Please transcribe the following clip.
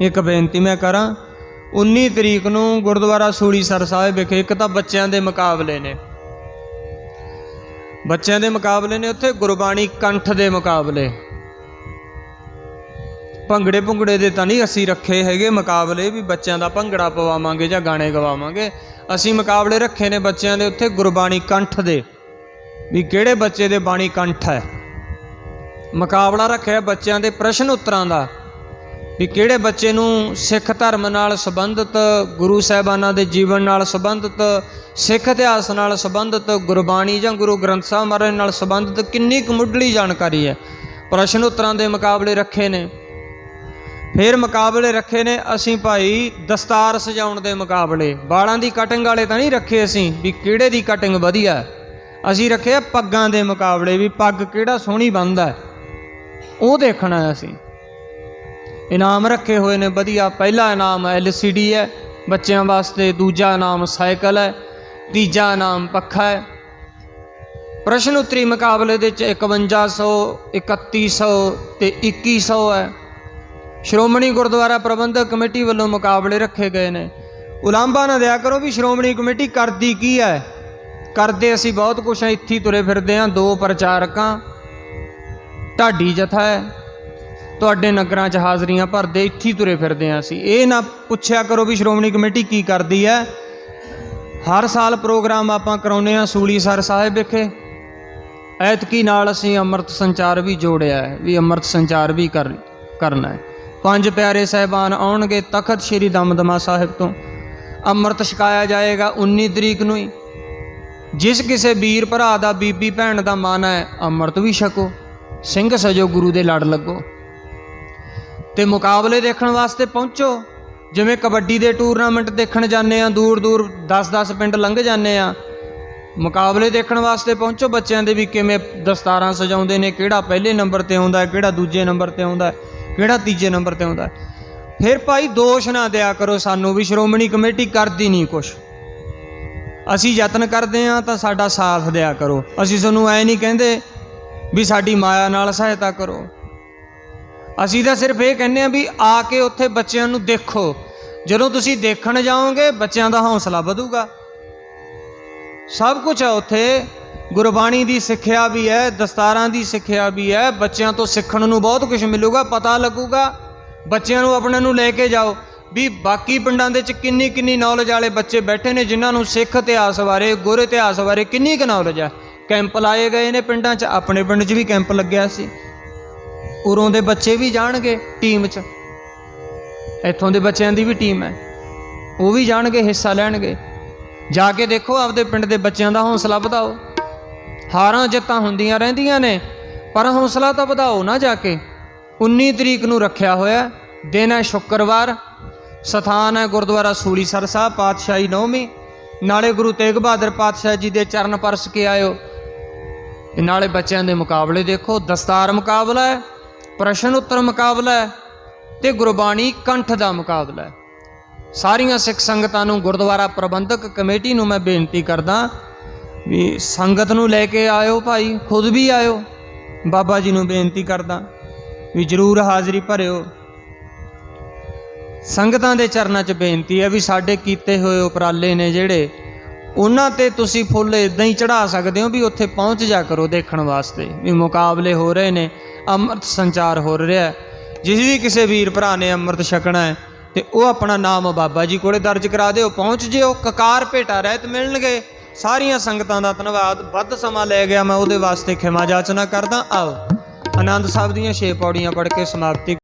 ਇੱਕ ਬੇਨਤੀ ਮੈਂ ਕਰਾਂ 19 ਤਰੀਕ ਨੂੰ ਗੁਰਦੁਆਰਾ ਸੂਲੀਸਰ ਸਾਹਿਬ ਵਿਖੇ ਇੱਕ ਤਾਂ ਬੱਚਿਆਂ ਦੇ ਮੁਕਾਬਲੇ ਨੇ। ਬੱਚਿਆਂ ਦੇ ਮੁਕਾਬਲੇ ਨੇ, ਉੱਥੇ ਗੁਰਬਾਣੀ ਕੰਠ ਦੇ ਮੁਕਾਬਲੇ। ਭੰਗੜੇ ਭੁੰਗੜੇ ਦੇ ਤਾਂ ਨਹੀਂ ਅਸੀਂ ਰੱਖੇ ਹੈਗੇ ਮੁਕਾਬਲੇ ਵੀ ਬੱਚਿਆਂ ਦਾ ਭੰਗੜਾ ਪਵਾਵਾਂਗੇ ਜਾਂ ਗਾਣੇ ਗਵਾਵਾਂਗੇ। ਅਸੀਂ ਮੁਕਾਬਲੇ ਰੱਖੇ ਨੇ ਬੱਚਿਆਂ ਦੇ ਉੱਥੇ ਗੁਰਬਾਣੀ ਕੰਠ ਦੇ। ਵੀ ਕਿਹੜੇ ਬੱਚੇ ਦੇ ਬਾਣੀ ਕੰਠ ਹੈ? ਮੁਕਾਬਲਾ ਰੱਖਿਆ ਬੱਚਿਆਂ ਦੇ ਪ੍ਰਸ਼ਨ ਉੱਤਰਾਂ ਦਾ। ਵੀ ਕਿਹੜੇ ਬੱਚੇ ਨੂੰ ਸਿੱਖ ਧਰਮ ਨਾਲ ਸੰਬੰਧਿਤ, ਗੁਰੂ ਸਾਹਿਬਾਨਾਂ ਦੇ ਜੀਵਨ ਨਾਲ ਸੰਬੰਧਿਤ, ਸਿੱਖ ਇਤਿਹਾਸ ਨਾਲ ਸੰਬੰਧਿਤ, ਗੁਰਬਾਣੀ ਜਾਂ ਗੁਰੂ ਗ੍ਰੰਥ ਸਾਹਿਬ ਮਹਾਰਾਜ ਨਾਲ ਸੰਬੰਧਿਤ ਕਿੰਨੀ ਕੁ ਮੁੱਢਲੀ ਜਾਣਕਾਰੀ ਹੈ? ਪ੍ਰਸ਼ਨ ਉੱਤਰਾਂ ਦੇ ਮੁਕਾਬਲੇ ਰੱਖੇ ਨੇ। ਫਿਰ ਮੁਕਾਬਲੇ ਰੱਖੇ ਨੇ ਅਸੀਂ ਭਾਈ ਦਸਤਾਰ ਸਜਾਉਣ ਦੇ ਮੁਕਾਬਲੇ। ਵਾਲਾਂ ਦੀ ਕਟਿੰਗ ਵਾਲੇ ਤਾਂ ਨਹੀਂ ਰੱਖੇ ਅਸੀਂ, ਵੀ ਕਿਹੜੇ ਦੀ ਕਟਿੰਗ ਵਧੀਆ ਅਸੀਂ ਰੱਖੇ ਪੱਗਾਂ ਦੇ ਮੁਕਾਬਲੇ ਵੀ ਪੱਗ ਕਿਹੜਾ ਸੋਹਣੀ ਬੰਨਦਾ ਉਹ ਦੇਖਣਾ ਅਸੀਂ। ਇਨਾਮ ਰੱਖੇ ਹੋਏ ਨੇ, ਵਧੀਆ। ਪਹਿਲਾ ਇਨਾਮ LCD ਹੈ। ਬੱਚਿਆਂ ਵਾਸਤੇ ਦੂਜਾ ਇਨਾਮ ਸਾਈਕਲ ਹੈ। ਤੀਜਾ ਇਨਾਮ ਪੱਖਾ ਹੈ। ਪ੍ਰਸ਼ਨ ਉੱਤਰੀ ਮੁਕਾਬਲੇ ਦੇ ਵਿੱਚ 5100 3100 ਤੇ 2100 ਹੈ। ਸ਼੍ਰੋਮਣੀ ਗੁਰਦੁਆਰਾ ਪ੍ਰਬੰਧਕ ਕਮੇਟੀ ਵੱਲੋਂ ਮੁਕਾਬਲੇ ਰੱਖੇ ਗਏ ਨੇ। ਉਲਾਂਭਾ ਨਾ ਦਿਆ ਕਰੋ ਵੀ ਸ਼੍ਰੋਮਣੀ ਕਮੇਟੀ ਕਰਦੀ ਕੀ ਹੈ। ਕਰਦੇ ਅਸੀਂ ਬਹੁਤ ਕੁਛ ਆ ਇੱਥੇ ਤੁਰੇ ਫਿਰਦੇ ਆ ਦੋ ਪ੍ਰਚਾਰਕਾਂ। ਢਾਡੀ ਜਥਾ ਹੈ। ਤੁਹਾਡੇ ਨਗਰਾਂ 'ਚ ਹਾਜ਼ਰੀਆਂ ਭਰਦੇ, ਇੱਥੇ ਤੁਰੇ ਫਿਰਦੇ ਆ ਅਸੀਂ। ਇਹ ਨਾ ਪੁੱਛਿਆ ਕਰੋ ਵੀ ਸ਼੍ਰੋਮਣੀ ਕਮੇਟੀ ਕੀ ਕਰਦੀ ਹੈ। ਹਰ ਸਾਲ ਪ੍ਰੋਗਰਾਮ ਆਪਾਂ ਕਰਾਉਂਦੇ ਆ ਸੂਲੀਸਰ ਸਾਹਿਬ ਵਿਖੇ। ਐਤਕੀ ਨਾਲ ਅਸੀਂ ਅੰਮ੍ਰਿਤ ਸੰਚਾਰ ਵੀ ਜੋੜਿਆ ਹੈ, ਵੀ ਅੰਮ੍ਰਿਤ ਸੰਚਾਰ ਵੀ ਕਰ, ਕਰਨਾ ਹੈ। ਪੰਜ ਪਿਆਰੇ ਸਹਿਬਾਨ ਆਉਣਗੇ ਤਖਤ ਸ੍ਰੀ ਦਮਦਮਾ ਸਾਹਿਬ ਤੋਂ। ਅੰਮ੍ਰਿਤ ਛਕਾਇਆ ਜਾਏਗਾ 19 ਤਰੀਕ ਨੂੰ ਹੀ। ਜਿਸ ਕਿਸੇ ਵੀਰ ਭਰਾ ਦਾ, ਬੀਬੀ ਭੈਣ ਦਾ ਮਨ ਹੈ, ਅੰਮ੍ਰਿਤ ਵੀ ਛਕੋ। ਸਿੰਘ ਸਜੋ ਗੁਰੂ ਦੇ ਲੜ ਲੱਗੋ। ਤੇ ਮੁਕਾਬਲੇ ਦੇਖਣ ਵਾਸਤੇ ਪਹੁੰਚੋ। ਜਿਵੇਂ ਕਬੱਡੀ ਦੇ ਟੂਰਨਾਮੈਂਟ ਦੇਖਣ ਜਾਂਦੇ ਆ, ਦੂਰ ਦੂਰ 10-10 ਪਿੰਡ ਲੰਘ ਜਾਂਦੇ ਆ। ਮੁਕਾਬਲੇ ਦੇਖਣ ਵਾਸਤੇ ਪਹੁੰਚੋ ਬੱਚਿਆਂ ਦੇ ਵੀ ਕਿਵੇਂ ਦਸਤਾਰਾਂ ਸਜਾਉਂਦੇ ਨੇ, ਕਿਹੜਾ ਪਹਿਲੇ ਨੰਬਰ ਤੇ ਆਉਂਦਾ ਕਿਹੜਾ ਦੂਜੇ ਨੰਬਰ ਤੇ ਆਉਂਦਾ ਕਿਹੜਾ ਤੀਜੇ ਨੰਬਰ ਤੇ ਆਉਂਦਾ ਫਿਰ ਭਾਈ ਦੋਸ਼ ਨਾ ਦਿਆ ਕਰੋ ਸਾਨੂੰ ਵੀ, ਸ਼੍ਰੋਮਣੀ ਕਮੇਟੀ ਕਰਦੀ ਨਹੀਂ ਕੁਛ। ਅਸੀਂ ਯਤਨ ਕਰਦੇ ਆ ਤਾਂ ਸਾਡਾ ਸਾਥ ਦਿਆ ਕਰੋ। ਅਸੀਂ ਤੁਹਾਨੂੰ ਐ ਨਹੀਂ ਕਹਿੰਦੇ ਵੀ ਸਾਡੀ ਮਾਇਆ ਨਾਲ ਸਹਾਇਤਾ ਕਰੋ। ਅਸੀਂ ਤਾਂ ਸਿਰਫ ਇਹ ਕਹਿੰਦੇ ਆ ਵੀ ਆ ਕੇ ਉੱਥੇ ਬੱਚਿਆਂ ਨੂੰ ਦੇਖੋ। ਜਦੋਂ ਤੁਸੀਂ ਦੇਖਣ ਜਾਓਗੇ, ਬੱਚਿਆਂ ਦਾ ਹੌਸਲਾ ਵਧੂਗਾ। ਸਭ ਕੁਝ ਆ ਉੱਥੇ। ਗੁਰਬਾਣੀ ਦੀ ਸਿੱਖਿਆ ਵੀ ਹੈ, ਦਸਤਾਰਾਂ ਦੀ ਸਿੱਖਿਆ ਵੀ ਹੈ। ਬੱਚਿਆਂ ਤੋਂ ਸਿੱਖਣ ਨੂੰ ਬਹੁਤ ਕੁਝ ਮਿਲੂਗਾ, ਪਤਾ ਲੱਗੂਗਾ। ਬੱਚਿਆਂ ਨੂੰ ਆਪਣੇ ਨੂੰ ਲੈ ਕੇ ਜਾਓ। ਵੀ ਬਾਕੀ ਪਿੰਡਾਂ ਦੇ ਵਿੱਚ ਕਿੰਨੀ ਕਿੰਨੀ ਨੌਲੇਜ ਵਾਲੇ ਬੱਚੇ ਬੈਠੇ ਨੇ, ਜਿਨ੍ਹਾਂ ਨੂੰ ਸਿੱਖ ਇਤਿਹਾਸ ਬਾਰੇ, ਗੁਰ ਇਤਿਹਾਸ ਬਾਰੇ ਕਿੰਨੀ ਕੁ ਨੌਲੇਜ ਹੈ ਕੈਂਪ ਲਾਏ ਗਏ ਨੇ ਪਿੰਡਾਂ 'ਚ। ਆਪਣੇ ਪਿੰਡ 'ਚ ਵੀ ਕੈਂਪ ਲੱਗਿਆ ਸੀ। ਉਰੋਂ ਦੇ ਬੱਚੇ ਵੀ ਜਾਣਗੇ ਟੀਮ 'ਚ। ਇੱਥੋਂ ਦੇ ਬੱਚਿਆਂ ਦੀ ਵੀ ਟੀਮ ਹੈ। ਉਹ ਵੀ ਜਾਣਗੇ, ਹਿੱਸਾ ਲੈਣਗੇ। ਜਾ ਕੇ ਦੇਖੋ ਆਪਦੇ ਪਿੰਡ ਦੇ ਬੱਚਿਆਂ ਦਾ ਹੌਸਲਾ ਵਧਾਓ। ਹਾਰਾਂ ਜਿੱਤਾਂ ਹੁੰਦੀਆਂ ਰਹਿੰਦੀਆਂ ਨੇ, ਪਰ ਹੌਸਲਾ ਤਾਂ ਵਧਾਓ ਨਾ ਜਾ ਕੇ। 19 ਤਰੀਕ ਨੂੰ ਰੱਖਿਆ ਹੋਇਆ ਦਿਨ ਹੈ ਸ਼ੁੱਕਰਵਾਰ। ਸਥਾਨ ਹੈ ਗੁਰਦੁਆਰਾ ਸੂਲੀਸਰ ਸਾਹਿਬ, ਪਾਤਸ਼ਾਹੀ ਨੌਵੀਂ। ਨਾਲੇ ਗੁਰੂ ਤੇਗ ਬਹਾਦਰ ਪਾਤਸ਼ਾਹ ਜੀ ਦੇ ਚਰਨ ਪਰਸ ਕੇ ਆਇਓ। ਤੇ ਨਾਲੇ ਬੱਚਿਆਂ ਦੇ ਮੁਕਾਬਲੇ ਦੇਖੋ, ਦਸਤਾਰ ਮੁਕਾਬਲਾ ਹੈ। ਪ੍ਰਸ਼ਨ ਉੱਤਰ ਮੁਕਾਬਲਾ ਹੈ ਤੇ ਗੁਰਬਾਣੀ ਕੰਠ ਦਾ ਮੁਕਾਬਲਾ ਹੈ। ਸਾਰੀਆਂ ਸਿੱਖ ਸੰਗਤਾਂ ਨੂੰ ਗੁਰਦੁਆਰਾ ਪ੍ਰਬੰਧਕ ਕਮੇਟੀ ਨੂੰ ਮੈਂ ਬੇਨਤੀ ਕਰਦਾ ਵੀ ਸੰਗਤ ਨੂੰ ਲੈ ਕੇ ਆਇਓ ਭਾਈ, ਖੁਦ ਵੀ ਆਇਓ। ਬਾਬਾ ਜੀ ਨੂੰ ਬੇਨਤੀ ਕਰਦਾ ਵੀ ਜਰੂਰ ਹਾਜ਼ਰੀ ਭਰਿਓ। ਸੰਗਤਾਂ ਦੇ ਚਰਨਾਂ 'ਚ ਬੇਨਤੀ ਹੈ ਵੀ ਸਾਡੇ ਕੀਤੇ ਹੋਏ ਉਪਰਾਲੇ ਨੇ ਜਿਹੜੇ ਉਹਨਾਂ ਤੇ ਤੁਸੀਂ ਫੁੱਲ ਇਦਾਂ ਹੀ ਚੜਾ ਸਕਦੇ ਹੋ ਵੀ ਉੱਥੇ ਪਹੁੰਚ ਜਾ ਕਰੋ ਦੇਖਣ ਵਾਸਤੇ, ਵੀ ਮੁਕਾਬਲੇ ਹੋ ਰਹੇ ਨੇ, ਅੰਮ੍ਰਿਤ ਸੰਚਾਰ ਹੋ ਰਿਹਾ ਜਿਸ ਵੀ ਕਿਸੇ ਵੀਰ ਭਰਾ ਨੇ ਅੰਮ੍ਰਿਤ ਛਕਣਾ ਹੈ, ਤੇ ਉਹ ਆਪਣਾ ਨਾਮ ਬਾਬਾ ਜੀ ਕੋਲੇ ਦਰਜ ਕਰਾ ਦਿਓ, ਪਹੁੰਚ ਜਿਓ, ਕਕਾਰ ਭੇਟਾ ਰਹਿਤ ਮਿਲਣਗੇ। ਸਾਰੀਆਂ ਸੰਗਤਾਂ ਦਾ ਧੰਨਵਾਦ, ਵੱਧ ਸਮਾਂ ਲੈ ਗਿਆ ਮੈਂ ਉਹਦੇ ਵਾਸਤੇ, ਖਿਮਾ ਜਾਚਨਾ ਕਰਦਾ, ਆਓ। ਆਨੰਦ ਸਾਹਿਬ ਦੀਆਂ ਛੇ ਪੌੜੀਆਂ ਪੜ੍ਹ ਕੇ ਸਮਾਪਤੀ